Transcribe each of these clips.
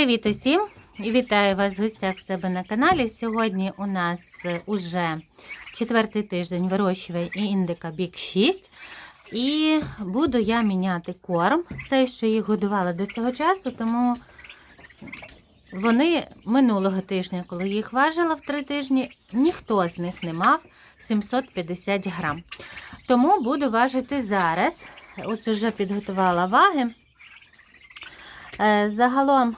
Привіт усім! І вітаю вас в гостях в себе на каналі. Сьогодні у нас е, уже четвертий тиждень вирощує індика Бік 6. І буду я міняти корм. Цей, що їх годувала до цього часу, тому вони минулого тижня, коли їх важила в три тижні, ніхто з них не мав 750 грам. Тому буду важити зараз. Ось уже підготувала ваги. Е, Загалом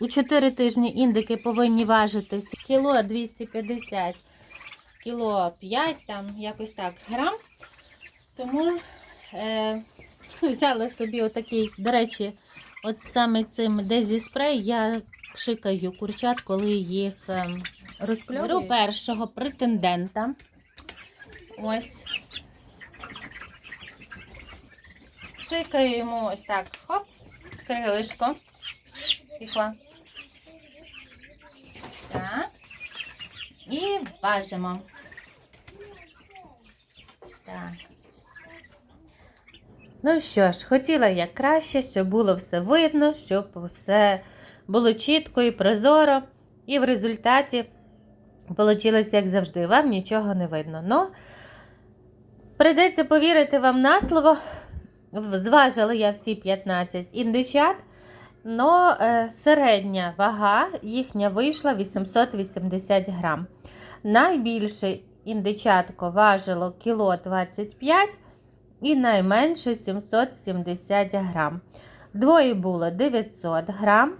у 4 тижні індики повинні важитись кіло 250, кіло 5, там якось так грам. Тому е, взяла собі отакий, до речі, от саме цим Дезі спрей я пшикаю курчат, коли їх е, розкльовую. Беру першого претендента. Ось. Пшикаю йому ось так, хоп, крилишко. Тихо. Так. І важимо. Так. Ну що ж, хотіла я краще, щоб було все видно, щоб все було чітко і прозоро. І в результаті вийшло, як завжди, вам нічого не видно. Ну, прийдеться повірити вам на слово. Зважила я всі 15 індичат. Но е, середня вага їхня вийшла 880 грам. Найбільше індичатко важило кіло 25 і найменше 770 грам. Двоє було 900 грам.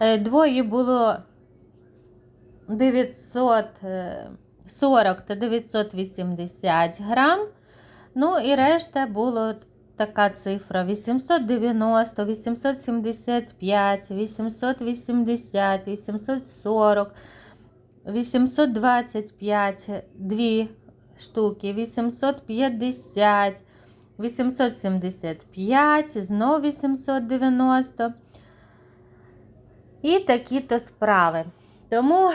Е, двоє було 940 та 980 грам. Ну і решта було така цифра: 890, 875, 880, 840, 825, 2 штуки, 850, 875, знов 890. І такі-то справи. Тому,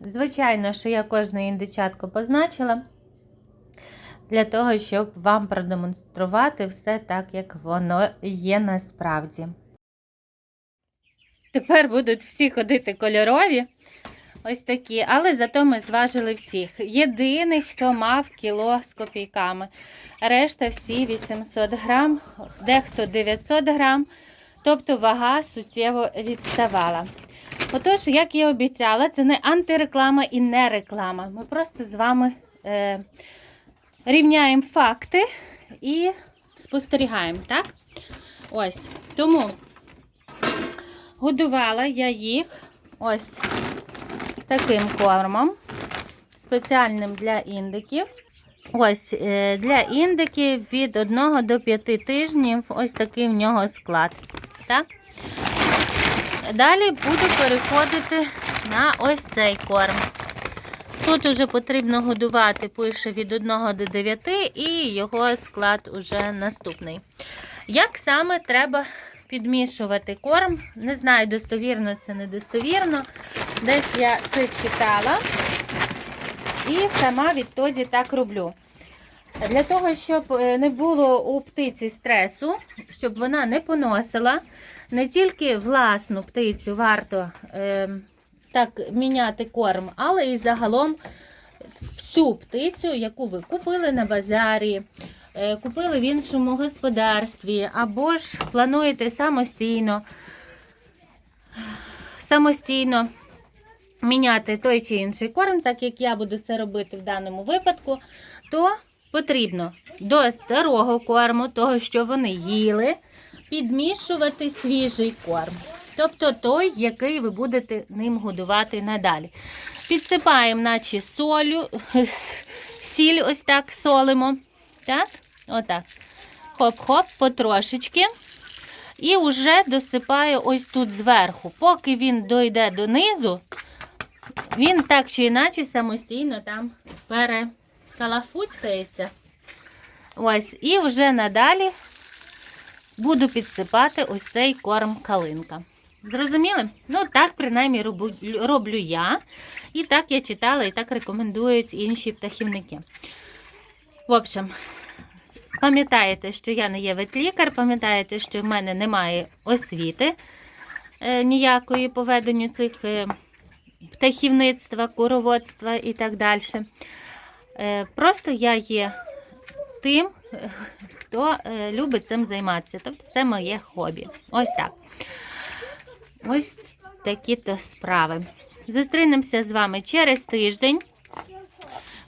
звичайно, що я кожне індичатко позначила для того, щоб вам продемонструвати все так, як воно є насправді. Тепер будуть всі ходити кольорові, ось такі, але зато ми зважили всіх. Єдиний, хто мав кіло з копійками. Решта всі 800 грам, дехто 900 грам, тобто вага суттєво відставала. Отож, як я обіцяла, це не антиреклама і не реклама. Ми просто з вами. Е, рівняємо факти і спостерігаємо, так? Ось. Тому годувала я їх ось таким кормом, спеціальним для індиків. Ось е, для індиків від 1 до 5 тижнів ось такий в нього склад. Так? Далі буду переходити на ось цей корм. Тут уже потрібно годувати пише від 1 до 9 і його склад уже наступний. Як саме треба підмішувати корм? Не знаю, достовірно це недостовірно. Десь я це читала і сама відтоді так роблю. Для того, щоб не було у птиці стресу, щоб вона не поносила, не тільки власну птицю варто. Е так міняти корм, але і загалом всю птицю, яку ви купили на базарі, е, купили в іншому господарстві, або ж плануєте самостійно, самостійно міняти той чи інший корм, так як я буду це робити в даному випадку, то потрібно до старого корму, того, що вони їли, підмішувати свіжий корм. Тобто той, який ви будете ним годувати надалі. Підсипаємо, наче солю, сіль ось так солимо. Так, отак. Хоп-хоп, потрошечки. І вже досипаю ось тут зверху. Поки він дойде донизу, він так чи іначе самостійно там перекалафуцькається. Ось, і вже надалі буду підсипати ось цей корм калинка. Зрозуміли? Ну, так, принаймні, роблю я. І так я читала, і так рекомендують інші птахівники. В общем, Пам'ятаєте, що я не є ветлікар, пам'ятаєте, що в мене немає освіти е, ніякої по веденню цих е, птахівництва, куроводства і так далі. Е, Просто я є тим, хто е, любить цим займатися. Тобто це моє хобі. Ось так. Ось такі то справи. Зустрінемося з вами через тиждень.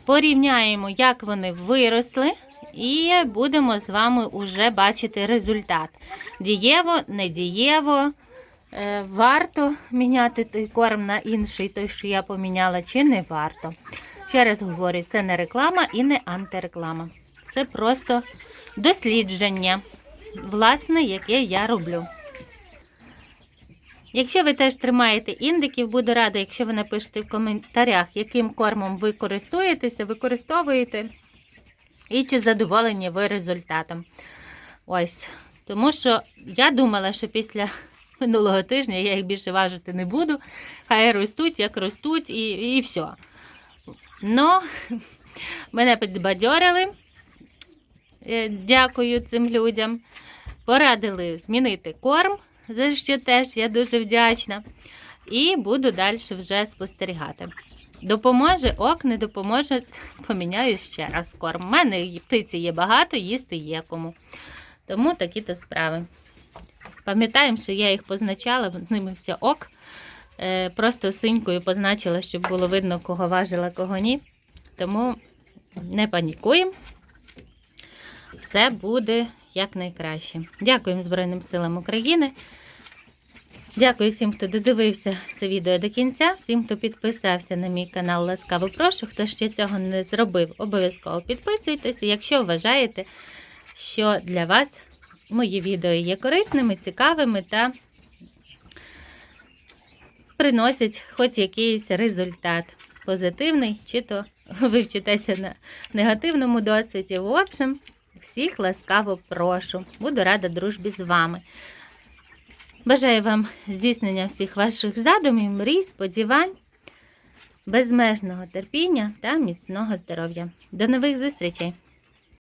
Порівняємо, як вони виросли, і будемо з вами уже бачити результат. Дієво, не дієво. Е, Варто міняти той корм на інший, той, що я поміняла, чи не варто. Ще раз говорю, це не реклама і не антиреклама. Це просто дослідження, власне, яке я роблю. Якщо ви теж тримаєте індиків, буду рада, якщо ви напишете в коментарях, яким кормом ви користуєтеся, використовуєте і чи задоволені ви результатом. Ось. Тому що я думала, що після минулого тижня я їх більше важити не буду. Хай ростуть, як ростуть, і, і все. Но мене підбадьорили. Е, Дякую цим людям. Порадили змінити корм, за що теж я дуже вдячна. І буду далі вже спостерігати. Допоможе, ок, не допоможе, поміняю ще раз корм. У мене птиці є багато, їсти є кому. Тому такі то справи. Пам'ятаємо, що я їх позначала, з ними все ок. Е, Просто синькою позначила, щоб було видно, кого важила, кого ні. Тому не панікуємо. Все буде якнайкраще. Дякуємо Збройним силам України. Дякую всім, хто додивився це відео до кінця, всім, хто підписався на мій канал Ласкаво прошу. Хто ще цього не зробив, обов'язково підписуйтесь. Якщо вважаєте, що для вас мої відео є корисними, цікавими та приносять хоч якийсь результат позитивний, чи то ви вчитеся на негативному досвіді. В общем, всіх ласкаво прошу. Буду рада дружбі з вами. Бажаю вам здійснення всіх ваших задумів, мрій, сподівань, безмежного терпіння та міцного здоров'я. До нових зустрічей!